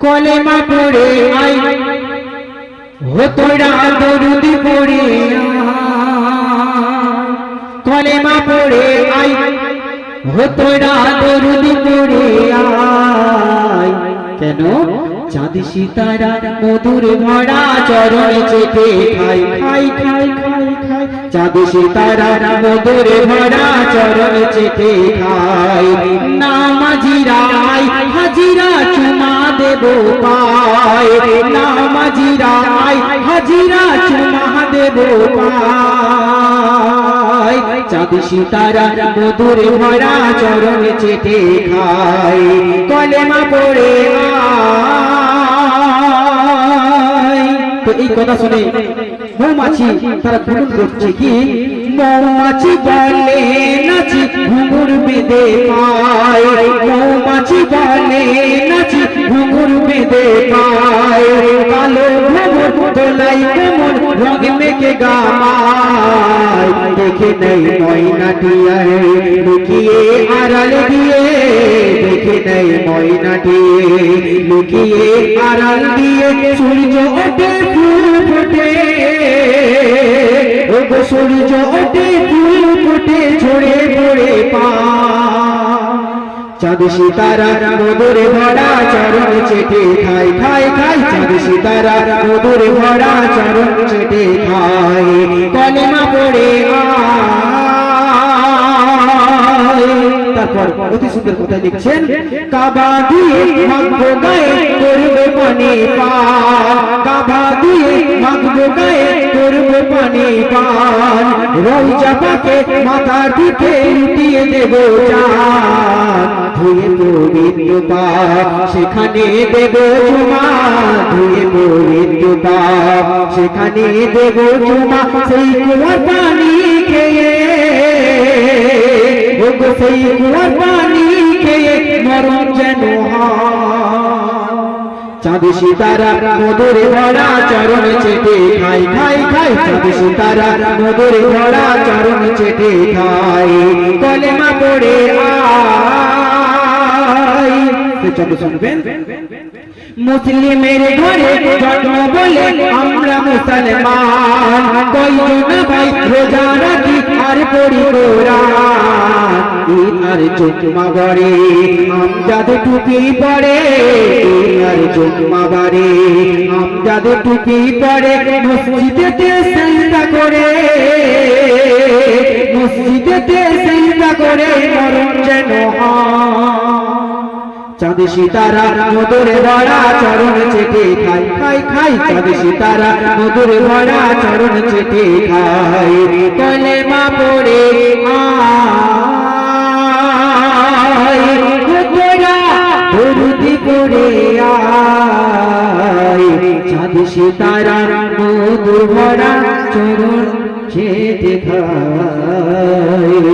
কলেমা পড়ে আই। হতরা দরুদি পড়ে। কলেমা পড়ে আই। হতরা দরুদি পড়ে আয় কেন? চাঁদি সিতারা মধুর ভরা চরণ চেটে খাই খাই খাই খাই খাই। চাঁদি সিতারা মধুর ভরা চরণ চেটে খাই। নামাজিরাই হাজিরা দেব পায় হাজিরা চুমা দেব পায়। সিতারা মধুর ভরা চরণ চেটে কলেমা পড়ে এই কথা শুনে মৌমাছি তারা করছে কি? মৌমাছি বলে নাচি ঘুঙুর বেঁধে পায় মৌমাছি বলে নাচি, ঘুঙুর বেঁধে পায় কালো ঘুঙুর দোলাই কেমন রঙ মেখে গামায়। দেখে নেই ময়নাটিয়ায় লুকিয়ে আড়াল দিয়ে। দেখে নেই ময়নাটিয়ে লুকিয়ে আড়াল দিয়ে সূর্য ওঠে ফুল গো সূর্য ফুল ফোটে পড়ে পা। চাঁদ ভরা চরণ চেটে খাই খাই খাই চাঁদ ভরা চরণ চেটে কলেমা পড়ে তারপর অতি সুন্দর কথা লিখছেন, কাবা দিয়ে মাগবো গায়ে করব পানি পা। পান রৌজা পাকে মাথা দিকে লুটিয়ে দেব চান ধুয়ে পবিত্র পা সেখানে দেব চুমা। ধুয়ে পবিত্র পা সেখানে দেব চুমা। সেই কুয়ার পানি খেয়ে সেই কুয়ার পানি খেয়ে মরণ যেন সিতারা মধুর ভরা চরণ চেটে খাই খাই খাই সিতারা মধুর ভরা চরণ চেটে খাই পড়ে মুসলিমের ঘরে জন্ম বলে আমরা মুসলমান। কয়জন ভাই রোজা রাখি আর পড়ি কোরআন? আর জুম্মা বারে আমজাদ টুপি পরে আর জুম্মা বারে আমজাদ টুপি পরে, মসজিদেতে সেজদা করে। মসজিদেতে সেজদা করে, মরণ চাঁদ সিতারা মধুর ভরা, চরণ চেটে খাই খাই খাই। চাঁদ সিতারা মধুর ভরা, চরণ চেটে খাই। কলেমা পড়ে আয় পড়ে আয়। চাঁদ সিতারা মধুর ভরা চরণ চেটে খাই